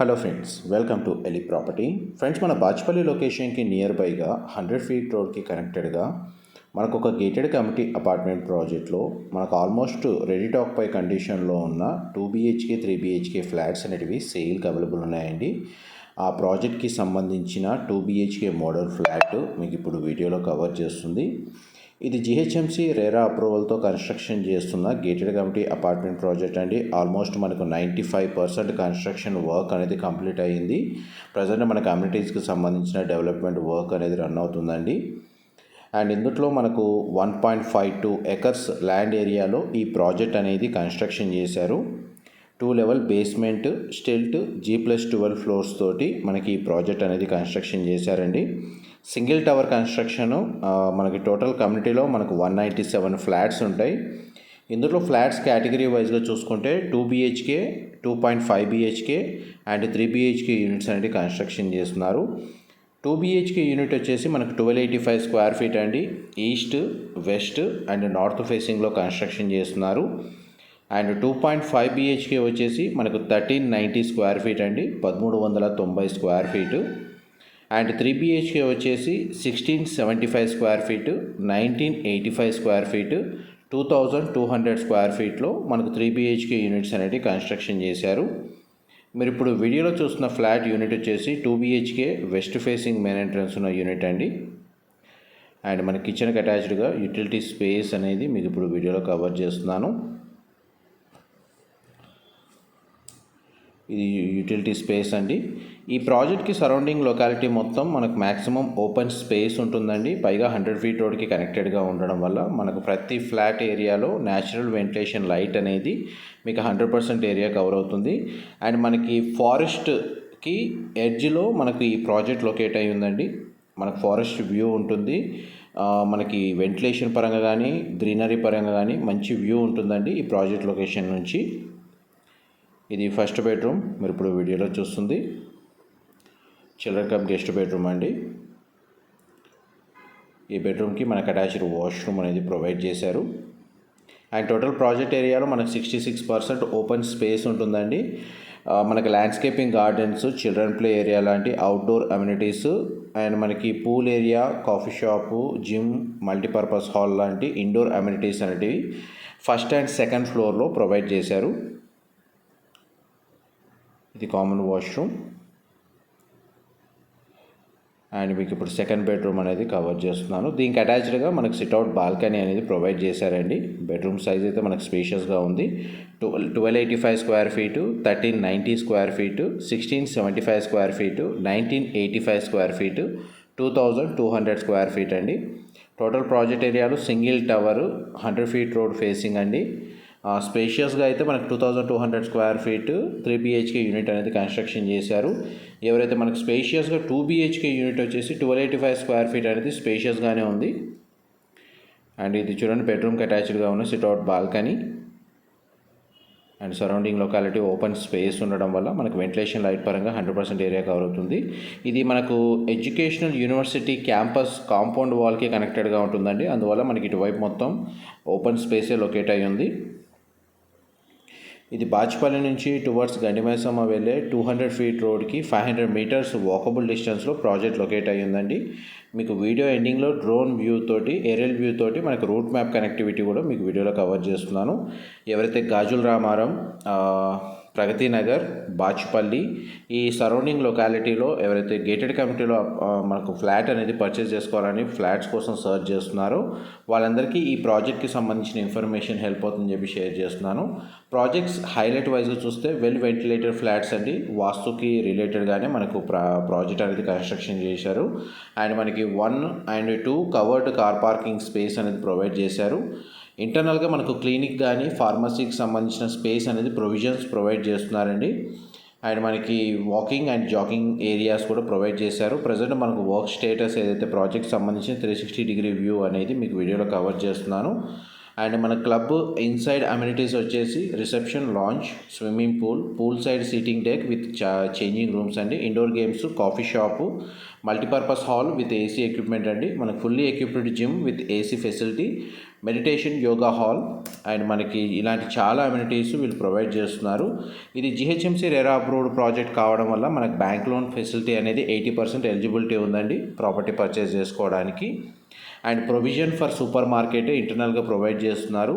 Hello friends welcome to Eli property friends మన బాచ్పల్లి లొకేషన్కి near బైగా hundred feet రోడ్కి కనెక్టెడ్గా మనకు ఒక గేటెడ్ కమిటీ అపార్ట్మెంట్ ప్రాజెక్ట్లో మనకు ఆల్మోస్ట్ రెడీ టాక్ పై కండిషన్లో ఉన్న two BHK three BHK flats అనేటివి సేల్కి అవైలబుల్ ఉన్నాయండి. ఆ ప్రాజెక్ట్కి సంబంధించిన టూ బీహెచ్కే మోడల్ ఫ్లాట్ మీకు ఇప్పుడు వీడియోలో కవర్ చేస్తుంది. ఇది జిహెచ్ఎంసీ రేరా అప్రూవల్తో కన్స్ట్రక్షన్ చేస్తున్న గేటెడ్ కమిటీ అపార్ట్మెంట్ ప్రాజెక్ట్ అండి. ఆల్మోస్ట్ మనకు ninety five percent construction work అనేది కంప్లీట్ అయ్యింది. ప్రజెంట్ మన కమ్యూనిటీస్కి సంబంధించిన డెవలప్మెంట్ వర్క్ అనేది రన్ అవుతుందండి. అండ్ ఇందులో మనకు one point five two acres land ఏరియాలో ఈ ప్రాజెక్ట్ అనేది కన్స్ట్రక్షన్ చేశారు. Two level basement stilt G plus twelve floors తోటి మనకి ఈ ప్రాజెక్ట్ అనేది కన్స్ట్రక్షన్ చేశారండి. సింగిల్ టవర్ కన్స్ట్రక్షన్ మనకి టోటల్ కమ్యూనిటీలో మనకు వన్ నైంటీ సెవెన్ ఫ్లాట్స్ ఉంటాయి. ఇందులో ఫ్లాట్స్ కేటగిరీ వైజ్గా చూసుకుంటే two BHK two point five BHK and three BHK units అనేది కన్స్ట్రక్షన్ చేస్తున్నారు. టూ బీహెచ్కే యూనిట్ వచ్చేసి మనకు twelve eighty five square feet అండి. ఈస్ట్ వెస్ట్ అండ్ నార్త్ ఫేసింగ్లో కన్స్ట్రక్షన్ చేస్తున్నారు. And two point five BHK వచ్చేసి మనకు థర్టీన్ నైంటీ స్క్వేర్ ఫీట్ అండి. పదమూడు వందల తొంభై square feet. And three BHK వచ్చేసి sixteen seventy five square feet nineteen eighty five square feet two thousand two hundred square ఫీట్లో మనకు త్రీ బీహెచ్కే యూనిట్స్ అనేవి construction చేశారు. మీరు ఇప్పుడు వీడియోలో చూస్తున్న ఫ్లాట్ యూనిట్ వచ్చేసి two BHK west facing main entrance ఉన్న యూనిట్ అండి. అండ్ మన కిచెన్కి అటాచ్డ్గా యూటిలిటీ స్పేస్ అనేది మీకు ఇప్పుడు వీడియోలో కవర్ చేస్తున్నాను. ఇది యూటిలిటీ స్పేస్ అండి. ఈ ప్రాజెక్ట్కి సరౌండింగ్ లొకాలిటీ మొత్తం మనకు మ్యాక్సిమం ఓపెన్ స్పేస్ ఉంటుందండి. పైగా హండ్రెడ్ ఫీట్ రోడ్కి కనెక్టెడ్గా ఉండడం వల్ల మనకు ప్రతి ఫ్లాట్ ఏరియాలో న్యాచురల్ వెంటిలేషన్ లైట్ అనేది మీకు హండ్రెడ్ పర్సెంట్ ఏరియా కవర్ అవుతుంది. అండ్ మనకి ఫారెస్ట్కి ఎడ్జ్లో మనకు ఈ ప్రాజెక్ట్ లొకేట్ అయి ఉందండి. మనకు ఫారెస్ట్ వ్యూ ఉంటుంది. మనకి వెంటిలేషన్ పరంగా కానీ గ్రీనరీ పరంగా కానీ మంచి వ్యూ ఉంటుందండి ఈ ప్రాజెక్ట్ లొకేషన్ నుంచి. ఇది ఫస్ట్ బెడ్రూమ్ మీరు ఇప్పుడు వీడియోలో చూస్తుంది. చిల్డ్రన్ కమ్ గెస్ట్ బెడ్రూమ్ అండి. ఈ బెడ్రూమ్కి మనకు అటాచ్డ్ వాష్రూమ్ అనేది ప్రొవైడ్ చేశారు. అండ్ టోటల్ ప్రాజెక్ట్ ఏరియాలో మనకు sixty six percent open space ఉంటుందండి. మనకి landscaping gardens children play area లాంటి అవుట్డోర్ అమ్యూనిటీస్ అండ్ మనకి pool area coffee shop gym multipurpose hall లాంటి ఇండోర్ అమ్యూనిటీస్ అనేటివి ఫస్ట్ అండ్ సెకండ్ ఫ్లోర్లో ప్రొవైడ్ చేశారు. ఇది కామన్ వాష్రూమ్. అండ్ మీకు ఇప్పుడు సెకండ్ బెడ్రూమ్ అనేది కవర్ చేస్తున్నాను. దీనికి అటాచ్డ్గా మనకు సిట్అవుట్ బాల్కనీ అనేది ప్రొవైడ్ చేశారండి. బెడ్రూమ్ సైజ్ అయితే మనకు స్పేషియస్గా ఉంది. Twelve twelve eighty five square feet thirteen ninety square feet sixteen seventy five square feet nineteen eighty five square feet two thousand two hundred square feet అండి. Total project ఏరియాలో single tower hundred feet road facing అండి. స్పేషియస్గా అయితే మనకు two thousand two hundred square feet three BHK unit అనేది construction చేశారు. ఎవరైతే మనకు స్పేషియస్గా టూ బీహెచ్కే యూనిట్ వచ్చేసి twelve eighty five square feet అనేది స్పేషియస్గానే ఉంది. అండ్ ఇది చూడండి బెడ్రూమ్కి అటాచ్డ్గా ఉన్న sit out balcony and surrounding locality open space ఉండడం వల్ల మనకు వెంటిలేషన్ లైట్ పరంగా హండ్రెడ్ పర్సెంట్ ఏరియా కవర్ అవుతుంది. ఇది మనకు ఎడ్యుకేషనల్ యూనివర్సిటీ క్యాంపస్ కాంపౌండ్ వాల్కి కనెక్టెడ్గా ఉంటుందండి. అందువల్ల మనకి ఇటువైపు మొత్తం ఓపెన్ స్పేసే లొకేట్ అయ్యి ఉంది ఇది బాచ్పల్లి నుంచి టువర్డ్స్ గండిమైసమ్మ వెళ్ళే టూ హండ్రెడ్ ఫీట్ రోడ్కి ఫైవ్ హండ్రెడ్ మీటర్స్ వాకబుల్ డిస్టెన్స్లో ప్రాజెక్ట్ లొకేట్ అయ్యిందండి. మీకు వీడియో ఎండింగ్లో డ్రోన్ వ్యూ తోటి ఏరియల్ వ్యూ తోటి మనకు రూట్ మ్యాప్ కనెక్టివిటీ కూడా మీకు వీడియోలో కవర్ చేస్తున్నాను. ఎవరైతే గాజుల రామారం ప్రగతి నగర్ బాచ్పల్లి ఈ సరౌండింగ్ లొకాలిటీలో ఎవరైతే గేటెడ్ కమిటీలో మనకు ఫ్లాట్ అనేది పర్చేస్ చేసుకోవాలని ఫ్లాట్స్ కోసం సర్చ్ చేస్తున్నారో వాళ్ళందరికీ ఈ ప్రాజెక్ట్కి సంబంధించిన ఇన్ఫర్మేషన్ హెల్ప్ అవుతుందని చెప్పి షేర్ చేస్తున్నాను. ప్రాజెక్ట్స్ హైలైట్ వైజ్గా చూస్తే వెల్ వెంటిలేటెడ్ ఫ్లాట్స్ అండి. వాస్తుకి రిలేటెడ్గానే మనకు ప్రా ప్రాజెక్ట్ అనేది కన్స్ట్రక్షన్ చేశారు. అండ్ మనకి one and two covered car parking space అనేది ప్రొవైడ్ చేశారు. ఇంటర్నల్గా మనకు క్లినిక్ కానీ ఫార్మసీకి సంబంధించిన స్పేస్ అనేది ప్రొవిజన్స్ ప్రొవైడ్ చేస్తున్నారండి. అండ్ మనకి వాకింగ్ అండ్ జాగింగ్ ఏరియాస్ కూడా ప్రొవైడ్ చేశారు. ప్రజెంట్ మనకు వర్క్ స్టేటస్ ఏదైతే ప్రాజెక్ట్ సంబంధించిన త్రీ సిక్స్టీ డిగ్రీ వ్యూ అనేది మీకు వీడియోలో కవర్ చేస్తున్నాను. అండ్ మన క్లబ్ ఇన్సైడ్ అమ్యూనిటీస్ వచ్చేసి reception lounge swimming pool pool side seating deck with changing rooms అండి. Indoor games coffee shop multipurpose hall with AC equipment అండి. మనకు fully equipped gym with AC facility meditation yoga hall and మనకి ఇలాంటి చాలా amenities వీళ్ళు provide చేస్తున్నారు. ఇది GHMC RERA approved project కావడం వల్ల మనకు బ్యాంక్ లోన్ ఫెసిలిటీ అనేది ఎయిటీ పర్సెంట్ ఎలిజిబిలిటీ ఉందండి ప్రాపర్టీ పర్చేస్ చేసుకోవడానికి. And provision for super market ఇంటర్నల్గా ప్రొవైడ్ చేస్తున్నారు.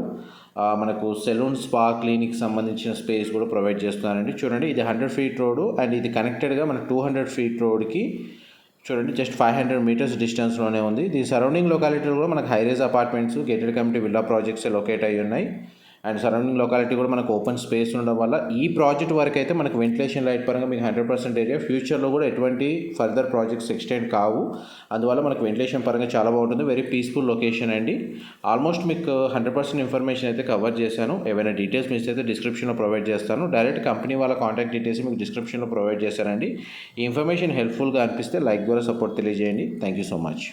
మనకు సెలూన్ స్పా క్లినిక్ సంబంధించిన స్పేస్ కూడా ప్రొవైడ్ చేస్తున్నారండి. చూడండి ఇది హండ్రెడ్ ఫీట్ రోడ్ అండ్ ఇది కనెక్టెడ్గా మన టూ హండ్రెడ్ ఫీట్ రోడ్కి చూడండి జస్ట్ ఫైవ్ హండ్రెడ్ మీటర్స్ డిస్టెన్స్లోనే ఉంది. దీని సరౌండింగ్ లొకాలిటీలో కూడా మనకు high rise apartments gated community villa projects locate అయ్యి ఉన్నాయి. అండ్ సరౌండింగ్ లొకాలిటీ కూడా మనకు ఓపెన్ స్పేస్ ఉండడం వల్ల ఈ ప్రాజెక్ట్ వరకు అయితే మనకు వెంటిలేషన్ లైట్ పరంగా మీకు హండ్రెడ్ పర్సెంట్ ఏరియా ఫ్యూచర్లో కూడా ఎటువంటి ఫర్దర్ ప్రాజెక్ట్స్ ఎక్స్టెండ్ కావు. అందువల్ల మనకు వెంటిలేషన్ పరంగా చాలా బాగుంటుంది. వెరీ పీస్ఫుల్ లొకేషన్ అండి. ఆల్మోస్ట్ మీకు హండ్రెడ్ పర్సెంట్ ఇన్ఫర్మేషన్ అయితే కవర్ చేశాను. ఏవైనా డీటెయిల్స్ మిస్ అయితే డిస్క్రిప్షన్లో ప్రొవైడ్ చేస్తాను. డైరెక్ట్ కంపెనీ వాళ్ళ కాంటాక్ట్ డీటెయిల్స్ మీకు డిస్క్రిప్షన్లో ప్రొవైడ్ చేశానండి. ఈ ఇన్ఫర్మేషన్ హెల్ప్ఫుల్గా అనిపిస్తే లైక్ ద్వారా సపోర్ట్ తెలియజేయండి. Thank you so much